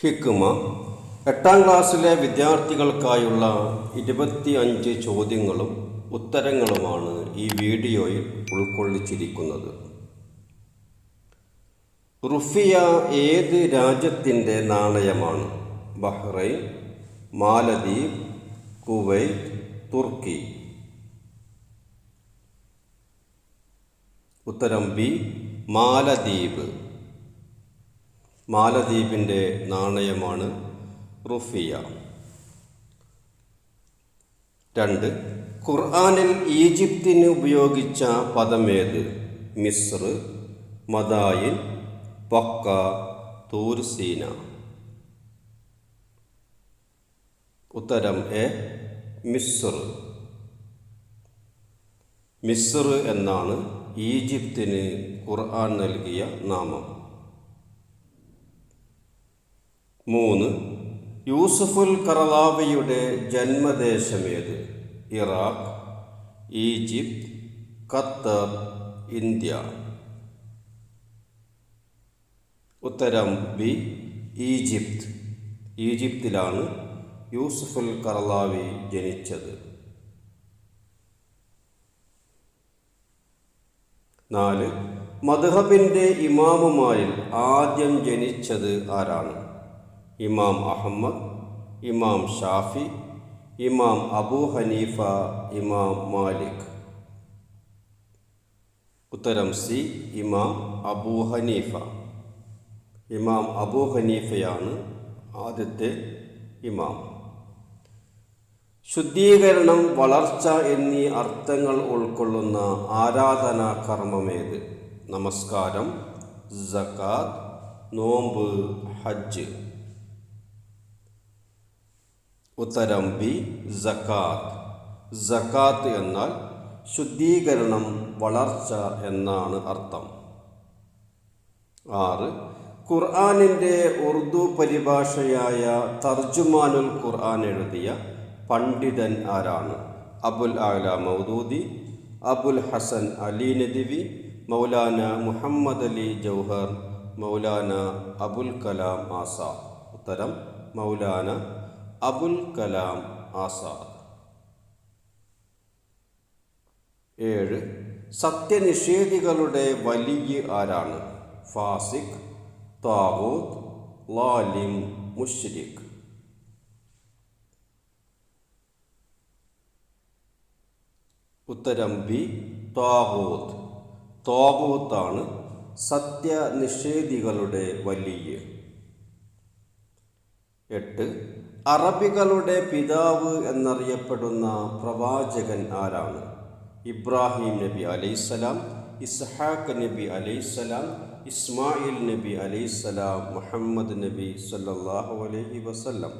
ഹിക്കുമ എട്ടാം ക്ലാസ്സിലെ വിദ്യാർത്ഥികൾക്കായുള്ള ഇരുപത്തി അഞ്ച് ചോദ്യങ്ങളും ഉത്തരങ്ങളുമാണ് ഈ വീഡിയോയിൽ ഉൾക്കൊള്ളിച്ചിരിക്കുന്നത്. റുഫിയ ഏത് രാജ്യത്തിന്റെ നാണയമാണ്? ബഹ്റൈൻ മാലദ്വീപ് കുവൈറ്റ് തുർക്കി. ഉത്തരം ബി മാലദ്വീപ്. മാലദ്വീപിന്റെ നാണയമാണ് റുഫിയ. രണ്ട് ഖുർആാനിൽ ഈജിപ്തിന് ഉപയോഗിച്ച പദമേത് മിസ്ർ മദായിൻ പക്ക തൂർസീന ഉത്തരം എ മിസ്ർ. മിസ്ർ എന്നാണ് ഈജിപ്തിന് ഖുർആൻ നൽകിയ നാമം. മൂന്ന്. യൂസുഫുൽ കറലാവിയുടെ ജന്മദേശമേത്? Iraq Egypt Qatar India. ഉത്തരം ബി ഈജിപ്ത്. ഈജിപ്തിലാണ് യൂസുഫുൽ കറലാവി ജനിച്ചത്. നാല്. മദ്ഹബിന്റെ ഇമാമുമാരിൽ ആദ്യം ജനിച്ചത് ആരാണ്? ഇമാം അഹമ്മദ് ഇമാം ഷാഫി ഇമാം അബൂ ഹനീഫ ഇമാം മാലിക്. ഉത്തരം സി ഇമാം അബൂ ഹനീഫ. ഇമാം അബൂ ഹനീഫയാണ് ആദ്യത്തെ ഇമാം. ശുദ്ധീകരണം വളർച്ച എന്നീ അർത്ഥങ്ങൾ ഉൾക്കൊള്ളുന്ന ആരാധനാ കർമ്മമേത്? നമസ്കാരം സക്കാത്ത് നോമ്പ് ഹജ്ജ്. ഉത്തരം ബി ജക്കാത്ത് ജക്കാത്ത് എന്നാൽ ശുദ്ധീകരണം വളർച്ച എന്നാണ് അർത്ഥം. ആറ് ഖുർആാനിന്റെ ഉറുദു പരിഭാഷയായ തർജുമാനുൽ ഖുർആൻ എഴുതിയ പണ്ഡിതൻ ആരാണ്? അബുൽ ആല മൗദൂദി അബുൽ ഹസൻ അലി നദിവി മൗലാന മുഹമ്മദ് അലി ജൗഹർ മൗലാന അബുൽ കലാം ആസാ. ഉത്തരം മൗലാന അബുൽ കലാം ആസാദ്. ഏഴ്. സത്യനിഷേധികളുടെ വലിയ ആരാണ്? ഫാസിഖ് താവൂത്ത് ലാലിം മുഷ്രിഖ് ഉത്തരം ബി താവൂത്ത് താവൂത്താണ് സത്യനിഷേധികളുടെ വലിയ എട്ട്. അറബികളുടെ പിതാവ് എന്നറിയപ്പെടുന്ന പ്രവാചകൻ ആരാണ്? ഇബ്രാഹിം നബി അലൈസലാം ഇസ്ഹാഖ് നബി അലൈസലാം ഇസ്മായിൽ നബി അലൈസലാം മുഹമ്മദ് നബി സല്ലാഹു അലൈഹി വസല്ലം.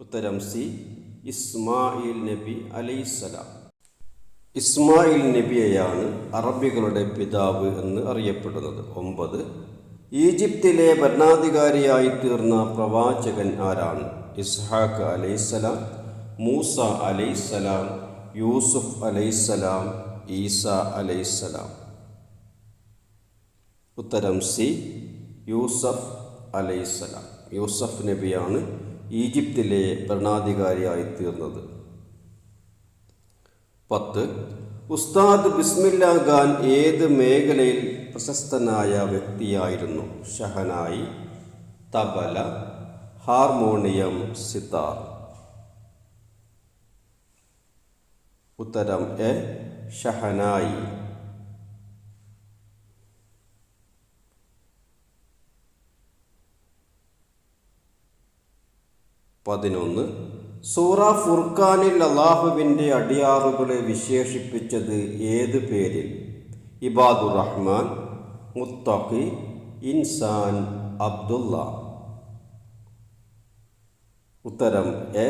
ഉത്തരം സി ഇസ്മായിൽ നബി അലൈസലാം ഇസ്മായിൽ നബിയെയാണ് അറബികളുടെ പിതാവ് എന്ന് അറിയപ്പെടുന്നത്. ഒമ്പത്. ഈജിപ്തിലെ ഭരണാധികാരിയായി തീർന്ന പ്രവാചകൻ ആരാണ്? ഇസ്ഹാഖ് അലൈസലാം മൂസ അലൈസലാം യൂസുഫ് അലൈസലാം ഈസ അലൈസലാം ഉത്തരം സി യൂസഫ് അലൈസലാം യൂസഫ് നബിയാണ് ഈജിപ്തിലെ ഭരണാധികാരിയായി തീർന്നത് പത്ത് ഉസ്താദ് ബിസ്മില്ലാ ഖാൻ ഏത് മേഖലയിൽ പ്രശസ്തനായ വ്യക്തിയായിരുന്നു? ഷഹനായി തബല ഹാർമോണിയം സിതാർ ഉത്തരം എ ഷഹനായി. പതിനൊന്ന് സൂറ ഫുർഖാനിൽ അള്ളാഹുവിന്റെ അടിയാറുകളെ വിശേഷിപ്പിച്ചത് ഏത് പേരിൽ? ഇബാദുർ റഹ്മാൻ മുത്തഖി ഇൻസാൻ അബ്ദുള്ള ഉത്തരം എ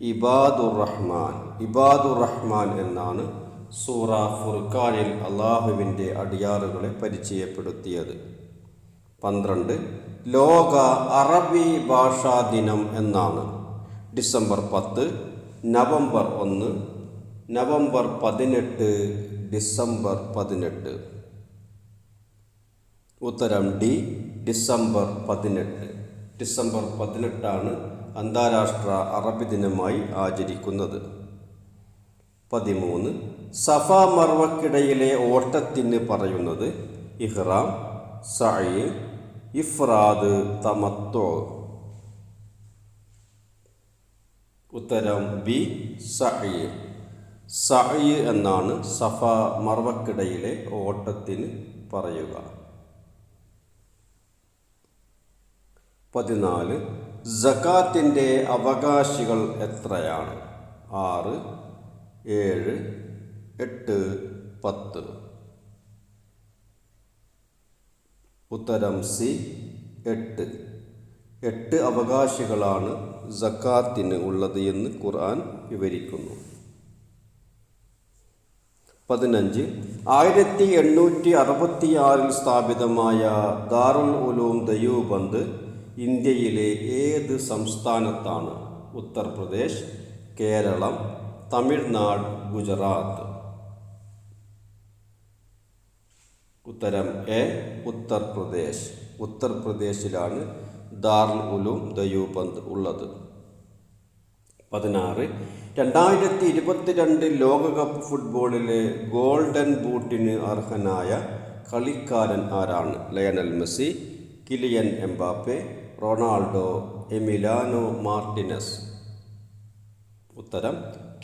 ഇബാദുർ റഹ്മാൻ. ഇബാദുർ റഹ്മാൻ എന്നാണ് സൂറ ഫുർഖാനിൽ അള്ളാഹുവിന്റെ അടിയാറുകളെ പരിചയപ്പെടുത്തിയത്. പന്ത്രണ്ട് ലോക അറബി ഭാഷാ ദിനം എന്നാണ്. ഡിസംബർ പത്ത് നവംബർ ഒന്ന് നവംബർ പതിനെട്ട് ഡിസംബർ പതിനെട്ട്. ഉത്തരം ഡി ഡിസംബർ പതിനെട്ട്. ഡിസംബർ പതിനെട്ടാണ് അന്താരാഷ്ട്ര അറബി ദിനമായി ആചരിക്കുന്നത്. പതിമൂന്ന് സഫ മർവക്കിടയിലെ ഓട്ടത്തിന് പറയുന്നത് ഇഹ്റാം സഅയ് ഇഫ്രാദ് തമത്തോ. ഉത്തരം ബി സഅയ് സഅയ് എന്നാണ് സഫ മർവക്കിടയിലെ ഓട്ടത്തിന് പറയുക. പതിനാല് ജക്കാത്തിന്റെ അവകാശികൾ എത്രയാണ്? ആറ് ഏഴ് എട്ട് പത്ത്. ഉത്തരം സി എട്ട്. എട്ട് അവകാശികളാണ് സക്കാത്തിന് ഉള്ളത് എന്ന് ഖുർആൻ വിവരിക്കുന്നു. പതിനഞ്ച് ആയിരത്തി എണ്ണൂറ്റി അറുപത്തിയാറിൽ സ്ഥാപിതമായ ദാറുൽ ഉലൂം ദയൂബന്ദ് ഇന്ത്യയിലെ ഏത് സംസ്ഥാനത്താണ്? ഉത്തർപ്രദേശ് കേരളം തമിഴ്നാട് ഗുജറാത്ത്. ഉത്തരം എ ഉത്തർപ്രദേശ്. ഉത്തർപ്രദേശിലാണ് ദാറുൽ ഉലൂം ദയൂബന്ദ് ഉള്ളത്. പതിനാറ്. രണ്ടായിരത്തി ഇരുപത്തിരണ്ട് ലോകകപ്പ് ഫുട്ബോളിലെ ഗോൾഡൻ ബൂട്ടിന് അർഹനായ കളിക്കാരൻ ആരാണ്? Lionel Messi Kylian Mbappe Ronaldo Emiliano Martinez. ഉത്തരം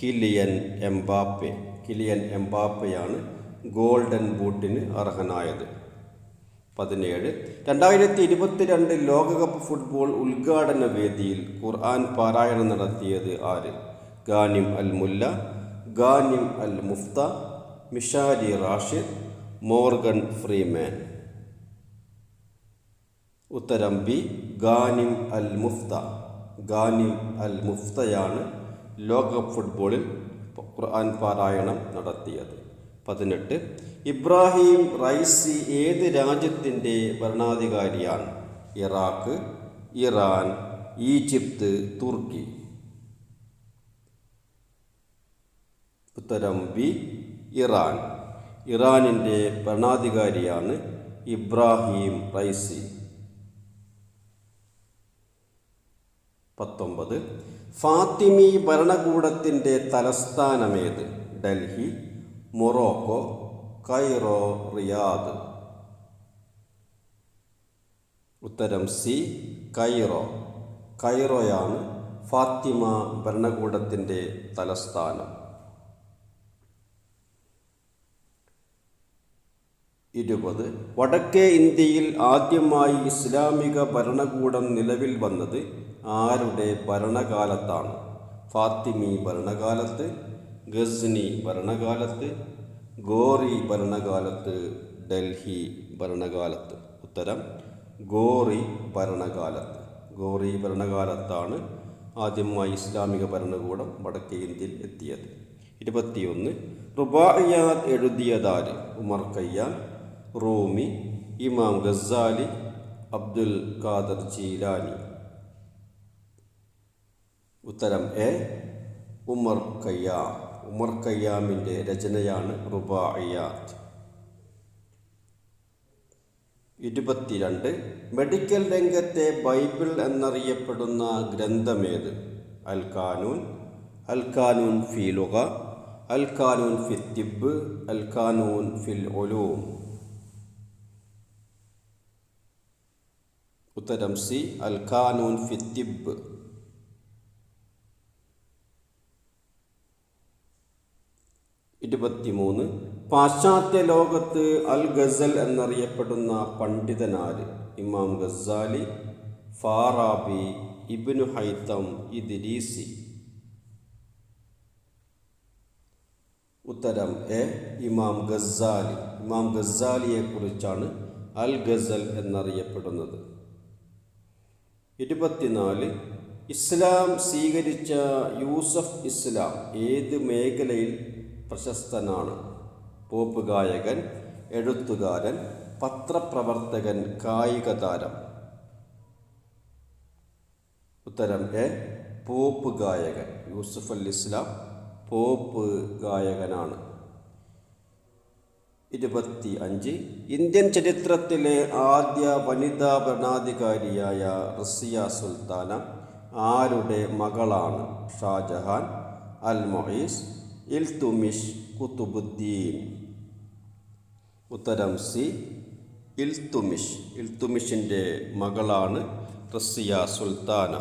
കിലിയൻ എംബാപ്പെ. കിലിയൻ എംബാപ്പയാണ് ഗോൾഡൻ ബൂട്ടിന് അർഹനായത്. പതിനേഴ്. രണ്ടായിരത്തി ഇരുപത്തിരണ്ട് ലോകകപ്പ് ഫുട്ബോൾ ഉദ്ഘാടന വേദിയിൽ ഖുർആൻ പാരായണം നടത്തിയത് ആര്? Ghanim al Mulla Ghanim al Muftah Mishary Rashid Morgan Freeman. ഉത്തരം B Ghanim al Muftah Ghanim al മുഫ്തയാണ് ലോകകപ്പ് ഫുട്ബോളിൽ ഖുർആൻ പാരായണം നടത്തിയത്. പതിനെട്ട്. ഇബ്രാഹിം റൈസി ഏത് രാജ്യത്തിന്റെ ഭരണാധികാരിയാണ്? ഇറാഖ് ഇറാൻ ഈജിപ്ത് തുർക്കി. ഉത്തരം ബി ഇറാൻ. ഇറാനിന്റെ ഭരണാധികാരിയാണ് ഇബ്രാഹിം റൈസി. പത്തൊമ്പത്. ഫാത്തിമി ഭരണകൂടത്തിന്റെ തലസ്ഥാനമേത്? ഡൽഹി മൊറോക്കോ കൈറോ റിയാദ് ഉത്തരം സി കൈറോ കൈറോയാണ് ഫാത്തിമ ഭരണകൂടത്തിന്റെ തലസ്ഥാനം. ഇരുപത് വടക്കേ ഇന്ത്യയിൽ ആദ്യമായി ഇസ്ലാമിക ഭരണകൂടം നിലവിൽ വന്നത് ആരുടെ ഭരണകാലത്താണ്? ഫാത്തിമി ഭരണകാലത്ത് ഗസ്നി ഭരണകാലത്ത് ഗോറി ഭരണകാലത്ത് ഡൽഹി ഭരണകാലത്ത്. ഉത്തരം ഗോറി ഭരണകാലത്ത്. ഗോറി ഭരണകാലത്താണ് ആദ്യമായി ഇസ്ലാമിക ഭരണകൂടം വടക്കേ ഇന്ത്യയിൽ എത്തിയത്. ഇരുപത്തിയൊന്ന് റുബായിയാത്ത് എഴുതിയതാര്? ഉമർ കയ്യാൻ റൂമി ഇമാം ഗസാലി അബ്ദുൽ ഖാദർ ജീലാനി. ഉത്തരം എ ഉമർ കയ്യാം ഉമർ ഖയ്യാമിന്റെ രചനയാണ് റുബായിയാത്ത് ഇരുപത്തിരണ്ട് മെഡിക്കൽ രംഗത്തെ ബൈബിൾ എന്നറിയപ്പെടുന്ന ഗ്രന്ഥമേത്? അൽ കാനൂൻ അൽ കാനൂൻ ഫി ലുഗ അൽ കാനൂൻ ഫി തിബ് അൽ കാനൂൻ ഫിൽ ഒലൂം ഉത്തരം സി അൽ കാനൂൻ ഫി തിബ് ഇരുപത്തിമൂന്ന്. പാശ്ചാത്യ ലോകത്ത് അൽ ഗസൽ എന്നറിയപ്പെടുന്ന പണ്ഡിതനാര് ഇമാം ഗസാലി ഫാറാബി ഇബ്നു ഹൈത്തം ഇദ്രീസി. ഉത്തരം എ. ഇമാം ഗസാലി ഇമാം ഗസാലിയെ കുറിച്ചാണ് അൽ ഗസൽ എന്നറിയപ്പെടുന്നത്. ഇരുപത്തിനാല്. ഇസ്ലാം സ്വീകരിച്ച യൂസഫ് ഇസ്ലാം ഏത് മേഖലയിൽ പ്രശസ്തനാണ്. പോപ്പ് ഗായകൻ എഴുത്തുകാരൻ പത്രപ്രവർത്തകൻ കായിക താരം ഉത്തരം എ പോപ്പ് ഗായകൻ. യൂസുഫ് അൽ ഇസ്ലാം പോപ്പ് ഗായകനാണ്. ഇരുപത്തി അഞ്ച് ഇന്ത്യൻ ചരിത്രത്തിലെ ആദ്യ വനിതാ ഭരണാധികാരിയായ റസിയ സുൽത്താന ആരുടെ മകളാണ്? ഷാജഹാൻ അൽ മൊഹീസ് ഇൽതുമിഷ് കുത്തുബുദ്ദീൻ. ഉത്തരം സി ഇൽത്തുമിഷ് ഇൽത്തുമിഷിന്റെ മകളാണ് റസിയ സുൽത്താന.